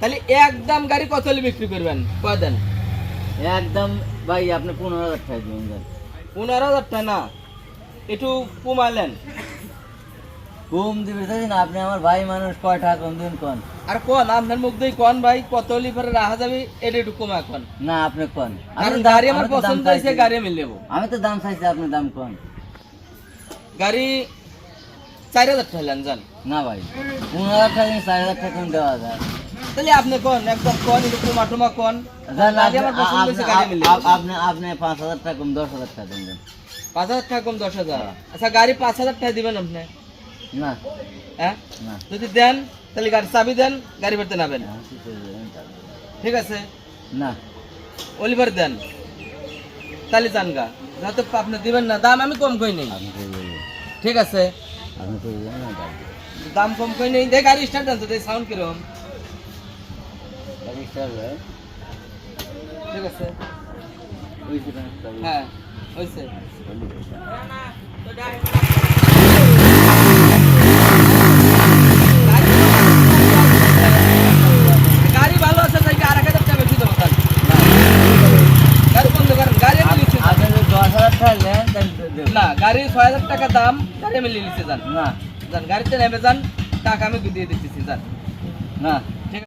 তাহলে একদম গাড়ি কত হলে বিক্রি করবেন? কয়দেন একদম ভাই আপনি পনেরো হাজার টাকা দিবেন পনেরো হাজার টাকা না? একটু কমালেন। কম দিবে চাইছেন আপনি আমার ভাই মানুষ কয় টাকা কম দিবেন কোন? আর কোন? আপনার মুখ দিয়ে কোন ভাই কত হলে পরে রাখা যাবে এটা একটু কমা কোন। না আপনি কোন। আমি কারণ গাড়ি আমার পছন্দ হয়েছে গাড়ি আমি নেব। আমি তো দাম চাইছি আপনি দাম কোন। গাড়ি চার হাজার টাকা হলেন জান না ভাই পনেরো হাজার টাকা চার হাজার টাকা দেওয়া যায়। তাহলে আপনি কোন? একদম কোন? একটু কমা টমা কোন আপনি- আপনি- পাঁচ হাজার টাকা কম দশ হাজার টাকা দিন। পাঁচ হাজার টাকা কম দশ হাজার? আচ্ছা গাড়ি পাঁচ হাজার টাকা দিবেন আপনি? না। হ্যাঁ? না। যদি দেন তাহলে গাড়ি চাবি দেন গাড়ি ভরতে নাবেন তা- ঠিক আছে না। অলিভার দেন। তাহলে যান গা। যাতে আপনি দিবেন না দাম আমি কম কই নেই ঠিক আছে? দাম কম কই নেই। দেখ গাড়ি স্টার্ট দেন তো সাউন্ড কীরকম হয় ঠিক আছে। হ্যাঁ হয়েছে। গাড়ি ভালো আছে তাই আর এক হাজার টাকা বেশি দেবো তাহলে? গাড়ি বন্ধ করেন গাড়ি আমি যদি দশ হাজার টাকা নেন না গাড়ি ছয় হাজার টাকা দাম গাড়ি আমি লিখছি যান। না। যান গাড়িতে নেমে যান টাকা আমি দিয়ে দিচ্ছি যান। না।